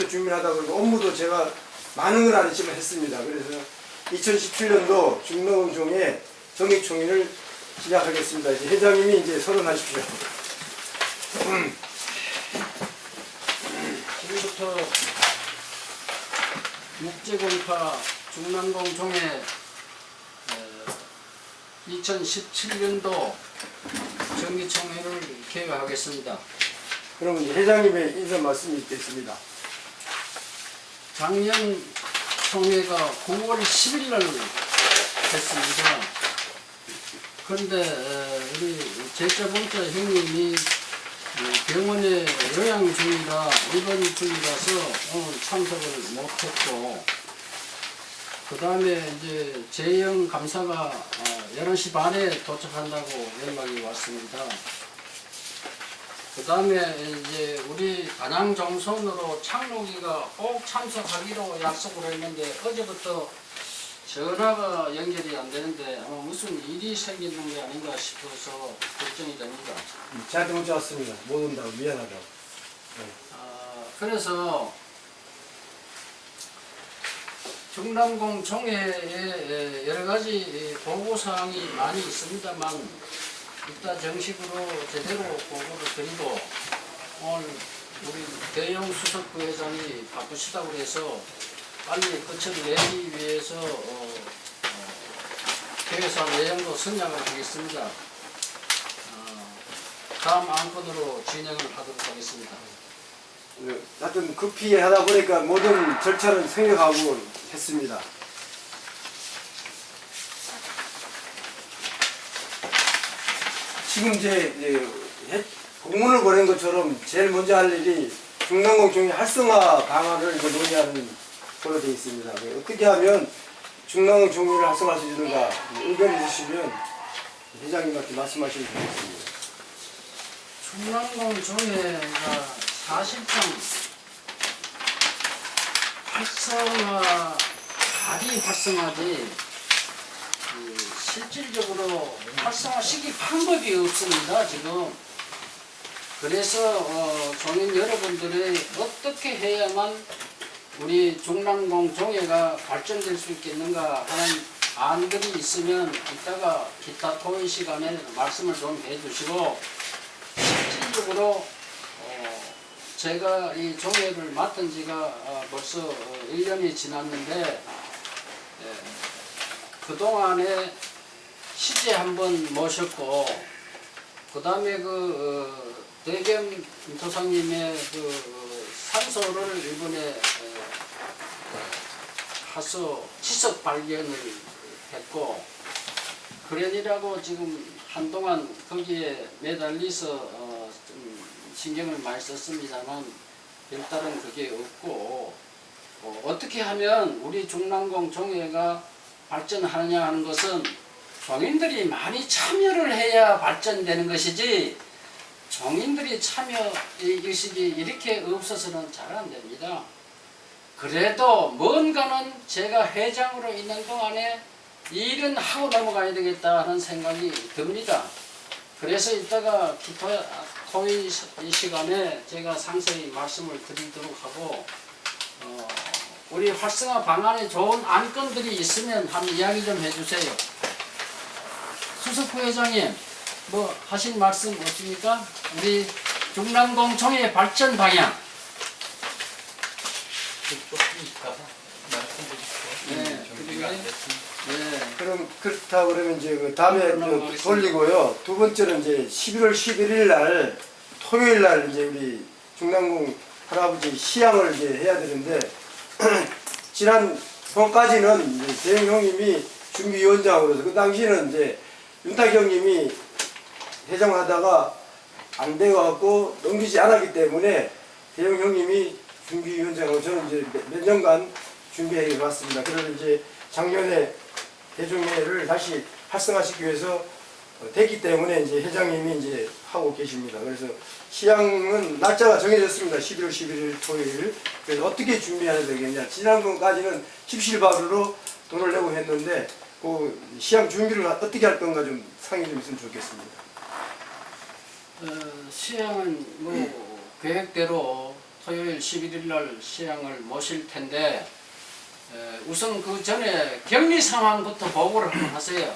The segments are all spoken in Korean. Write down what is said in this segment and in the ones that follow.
미리부터 준비하다 보니까 업무도 제가 많은 건 아니지만 했습니다. 그래서 2017년도 중농종의 정기총회를 시작하겠습니다. 이제 회장님이 이제 서론하십시오. 지금부터 국제공파 중남공 종회 2017년도 정기총회를 개회하겠습니다. 그러면 회장님의 인사 말씀이 있겠습니다. 작년 총회가 9월 10일 날 했습니다. 그런데 에, 우리 제자봉자 형님이 이 병원에 요양 중이라 입원 중이라서 오늘 참석을 못했고 그 다음에 이제 재영 감사가 어, 11시 반에 도착한다고 연락이 왔습니다. 그 다음에 이제 우리 안양 정선으로 창록이가 꼭 참석하기로 약속을 했는데 어제부터 전화가 연결이 안 되는데 아마 무슨 일이 생기는 게 아닌가 싶어서 걱정이 됩니다. 저한테 문자 왔습니다. 못 온다고 미안하다고. 아, 그래서 중남공 총회에 여러 가지 보고 사항이 많이 있습니다만 이따 정식으로 제대로 보고를 드리고 오늘 우리 대영 수석 부회장이 바쁘시다고 해서 빨리 끝을 내기 위해서 어, 어, 대회사 내용도 선양을 하겠습니다. 어, 다음 안건으로 진행을 하도록 하겠습니다. 네, 하여튼 급히 하다 보니까 모든 절차를 생각하고 했습니다. 지금 이제 해- 공문을 보낸 것처럼 제일 먼저 할 일이 중남공청의 활성화 방안을 이제 논의하는 걸로 되어 있습니다. 네, 어떻게 하면 중남공청을 활성화할 수 있는가 의견 있으시면 회장님한테 말씀하시면 되겠습니다. 중랑공 종회가 사실상 활성화, 다리 활성화지 그 실질적으로 활성화시킬 방법이 없습니다 지금. 그래서 어, 종인 여러분들이 어떻게 해야만 우리 중랑공 종회가 발전될 수 있겠는가 하는 안들이 있으면 이따가 기타 토의 시간에 말씀을 좀 해주시고 실질적으로 어, 제가 이 종회를 맡은 지가 어, 벌써 어, 1년이 지났는데 예, 그동안에 시제 한번 모셨고 그 다음에 그 어, 대겸 도상님의 그 어, 산소를 이번에 어, 하서 지석 발견을 했고 그랜이라고 지금 한동안 거기에 매달려서 어, 좀 신경을 많이 썼습니다만 별다른 그게 없고 어, 어떻게 하면 우리 중남공 종회가 발전하느냐 하는 것은 종인들이 많이 참여를 해야 발전되는 것이지 종인들이 참여 이- 의식이 이렇게 없어서는 잘 안 됩니다. 그래도 뭔가는 제가 회장으로 있는 동안에 일은 하고 넘어가야 되겠다 하는 생각이 듭니다. 그래서 이따가 기토 토의 시간에 제가 상세히 말씀을 드리도록 하고 어, 우리 활성화 방안에 좋은 안건들이 있으면 한번 이야기 좀 해주세요. 수석 부회장님 뭐 하신 말씀 없습니까? 우리 중남공 총회 발전 방향. 네, 네. 그럼 그렇다 그러면 이제 그 다음에 또 돌리고요. 두 번째는 이제 11월 11일 날 토요일 날 이제 우리 중남공 할아버지 시향을 이제 해야 되는데 지난 번까지는 이제 대형 형님이 준비위원장으로서 그 당시에는 이제 윤탁 형님이 회장하다가 안 돼갖고 넘기지 않았기 때문에 대형 형님이 준비위원장으로 저는 이제 몇- 몇 년간 준비해 왔습니다. 그래서 이제 작년에 대중회를 다시 활성화시키기 위해서 어, 됐기 때문에 이제 회장님이 이제 하고 계십니다. 그래서 시향은 날짜가 정해졌습니다. 11월 11일 토요일. 그래서 어떻게 준비해야 되겠냐. 지난번까지는 십실바루로 돈을 내고 했는데 그 시향 준비를 어떻게 할 건가 좀 상의 좀 있으면 좋겠습니다. 어, 시행은 뭐 계획대로 토요일 11일 날 시향을 모실 텐데 에, 우선 그 전에 격리 상황부터 보고를 한번 하세요.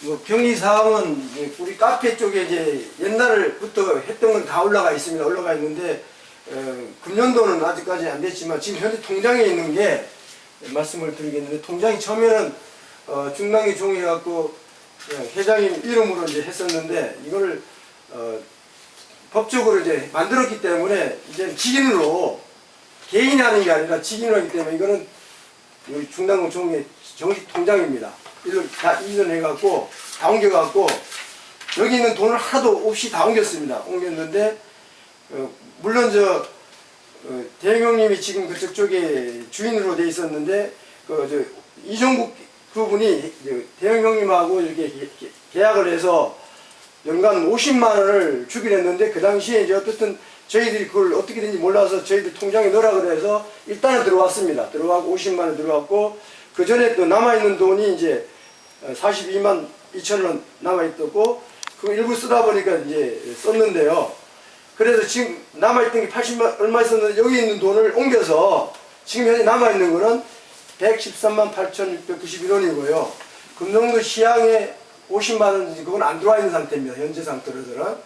뭐 격리 사항은 이제 우리 카페 쪽에 이제 옛날부터 했던 건 다 올라가 있습니다. 올라가 있는데 어, 금년도는 아직까지 안 됐지만 지금 현재 통장에 있는 게 말씀을 드리겠는데 통장이 처음에는 어, 중랑이 종이 해갖고 그냥 회장님 이름으로 이제 했었는데 이걸 어, 법적으로 이제 만들었기 때문에 이제 직인으로 개인이 하는 게 아니라 직인으로 하기 때문에 이거는 중랑구 종의 정식 통장입니다. 일로 다 이전해갖고 다 옮겨갖고 여기 있는 돈을 하나도 없이 다 옮겼습니다. 옮겼는데 어, 물론 저 어, 대형님이 지금 그쪽 쪽에 주인으로 돼 있었는데 그저 이종국 그분이 대형 형님하고 이렇게 계약을 해서 연간 50만 원을 주기로 했는데 그 당시에 이제 어떻든 저희들이 그걸 어떻게 된지 몰라서 저희들 통장에 넣으라 그래서 일단은 들어왔습니다. 들어가고 50만 원 들어왔고 그 전에 또 남아있는 돈이 이제 42만 2천 원 남아있었고 그 일부 쓰다 보니까 이제 썼는데요. 그래서 지금 남아있던 게 80만 얼마 있었는데 여기 있는 돈을 옮겨서 지금 현재 남아있는 거는 113만 8,691원이고요. 금정도 시향에 50만 원 그건 안 들어와 있는 상태입니다. 현재 상태로서는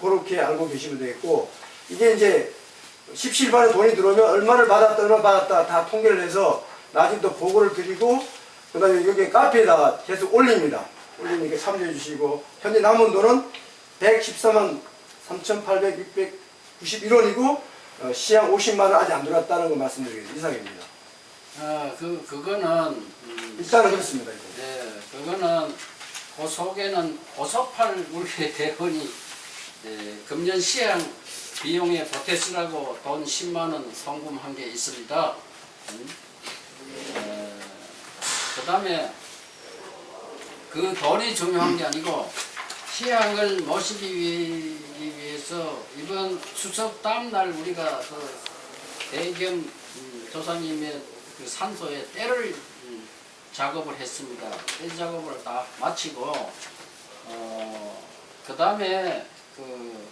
그렇게 알고 계시면 되겠고 이게 이제 십시일반에 돈이 들어오면 얼마를 받았다 얼마 받았다 다 통계를 해서 나중에 또 보고를 드리고 그 다음에 여기 카페에다가 계속 올립니다. 올리니까 참조해 주시고 현재 남은 돈은 114만 3,891원이고 어, 시향 50만 원 아직 안 들어왔다는 거 말씀드리겠습니다. 이상입니다. 아, 그 그거는 음, 일단은 그렇습니다. 이제. 네, 그거는 그 속에는 고소팔 우리 대원이 네, 금년 시향 비용에 보태쓰라고 돈 10만 원 송금한 게 있습니다. 음? 그 다음에 그 돈이 중요한 게 아니고 시향을 모시기 위- 위해서 이번 추석 다음 날 우리가 그 대겸 음, 조상님의 그 산소에 때를 음, 작업을 했습니다. 때 작업을 다 마치고 어, 그 다음에 그